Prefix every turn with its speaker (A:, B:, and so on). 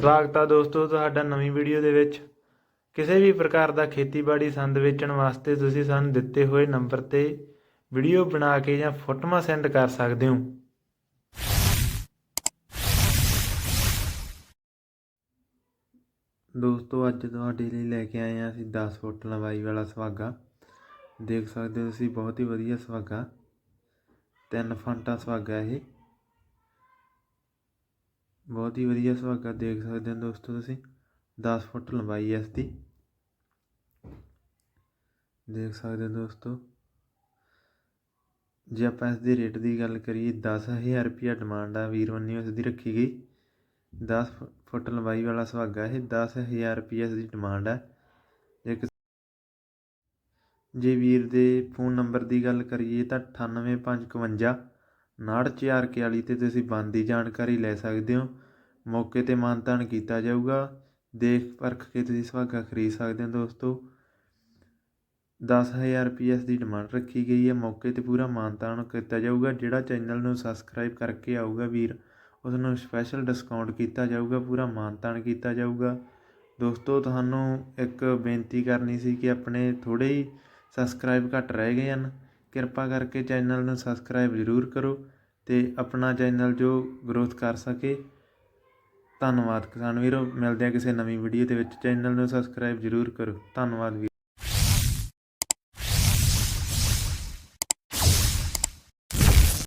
A: ਸਵਾਗਤ ਆ ਦੋਸਤੋ ਤੁਹਾਡਾ ਨਵੀਂ ਵੀਡੀਓ ਦੇ ਵਿੱਚ। ਕਿਸੇ ਵੀ ਪ੍ਰਕਾਰ ਦਾ ਖੇਤੀਬਾੜੀ ਸੰਦ ਵੇਚਣ ਵਾਸਤੇ ਤੁਸੀਂ ਸਾਨੂੰ ਦਿੱਤੇ ਹੋਏ ਨੰਬਰ ਤੇ ਵੀਡੀਓ ਬਣਾ ਕੇ ਜਾਂ ਫੋਟੋਆਂ ਸੈਂਡ ਕਰ ਸਕਦੇ ਹੋ। ਦੋਸਤੋ ਅੱਜ ਤੁਹਾਡੇ ਲਈ ਲੈ ਕੇ ਆਏ ਹਾਂ ਅਸੀਂ 10 ਫੁੱਟ ਲੰਬਾਈ ਵਾਲਾ ਸੁਹਾਗਾ। ਦੇਖ ਸਕਦੇ ਹੋ ਤੁਸੀਂ ਬਹੁਤ ਹੀ ਵਧੀਆ ਸੁਹਾਗਾ। ਤਿੰਨ ਫੰਟਾ ਸੁਹਾਗਾ ਇਹ। ਬਹੁਤ ਹੀ ਵਧੀਆ ਸੁਹਾਗਾ ਦੇਖ ਸਕਦੇ ਹੋ ਦੋਸਤੋ ਤੁਸੀਂ। 10 ਫੁੱਟ ਲੰਬਾਈ ਹੈ ਇਸ ਦੀ ਦੇਖ ਸਕਦੇ ਹੋ ਦੋਸਤੋ। ਜੇ ਆਪਾਂ ਇਸ ਦੇ ਰੇਟ ਦੀ ਗੱਲ ਕਰੀਏ 10000 ਰੁਪਿਆ ਡਿਮਾਂਡ ਆ ਵੀਰ ਵੱਲੋਂ ਇਸ ਦੀ ਰੱਖੀ ਗਈ। 10 ਫੁੱਟ ਲੰਬਾਈ ਵਾਲਾ ਸੁਹਾਗਾ ਇਹ 10000 ਰੁਪਿਆ ਇਸ ਦੀ ਡਿਮਾਂਡ ਹੈ ਜੇ ਜੇ ਵੀਰ ਦੇ ਫੋਨ ਨੰਬਰ ਦੀ ਗੱਲ ਕਰੀਏ ਤਾਂ 98551 94441 ਤੇ ਤੁਸੀਂ ਬਣਦੀ ਜਾਣਕਾਰੀ ਲੈ ਸਕਦੇ ਹੋ। ਮੌਕੇ ਤੇ ਮਾਨਤਾਨ ਕੀਤਾ ਜਾਊਗਾ। ਦੇਖ ਪਰਖ ਕੇ ਤੁਸੀਂ ਸੁਹਾਗਾ ਖਰੀਦ ਸਕਦੇ ਹੋ ਦੋਸਤੋ। ਦਸ ਹਜ਼ਾਰ ਰੁਪਈਆ ਇਸ ਦੀ ਡਿਮਾਂਡ ਰੱਖੀ ਗਈ ਹੈ। ਮੌਕੇ ਤੇ ਪੂਰਾ ਮਾਨਤਾਨ ਕੀਤਾ ਜਾਊਗਾ, ਜਿਹੜਾ ਚੈਨਲ ਨੂੰ ਸਬਸਕ੍ਰਾਈਬ ਕਰਕੇ ਆਊਗਾ ਵੀਰ ਉਸ ਨੂੰ ਸਪੈਸ਼ਲ ਡਿਸਕਾਊਂਟ ਕੀਤਾ ਜਾਊਗਾ, ਪੂਰਾ ਮਾਨਤਾਨ ਕੀਤਾ ਜਾਊਗਾ। ਦੋਸਤੋ, ਤੁਹਾਨੂੰ ਇੱਕ ਬੇਨਤੀ ਕਰਨੀ ਸੀ ਕਿ ਆਪਣੇ ਥੋੜੇ ਹੀ ਸਬਸਕ੍ਰਾਈਬ ਘੱਟ ਰਹਿ ਗਏ ਹਨ, ਕਿਰਪਾ ਕਰਕੇ ਚੈਨਲ ਨੂੰ ਸਬਸਕ੍ਰਾਈਬ ਜ਼ਰੂਰ ਕਰੋ ਤੇ ਆਪਣਾ ਚੈਨਲ ਜੋ ਗਰੋਥ ਕਰ ਸਕੇ। ਧੰਨਵਾਦ ਕਿਸਾਨ ਵੀਰੋ, ਮਿਲਦੇ ਆ ਕਿਸੇ ਨਵੀਂ ਵੀਡੀਓ ਦੇ ਵਿੱਚ। ਚੈਨਲ ਨੂੰ ਸਬਸਕ੍ਰਾਈਬ ਜ਼ਰੂਰ ਕਰੋ। ਧੰਨਵਾਦ ਵੀਰ।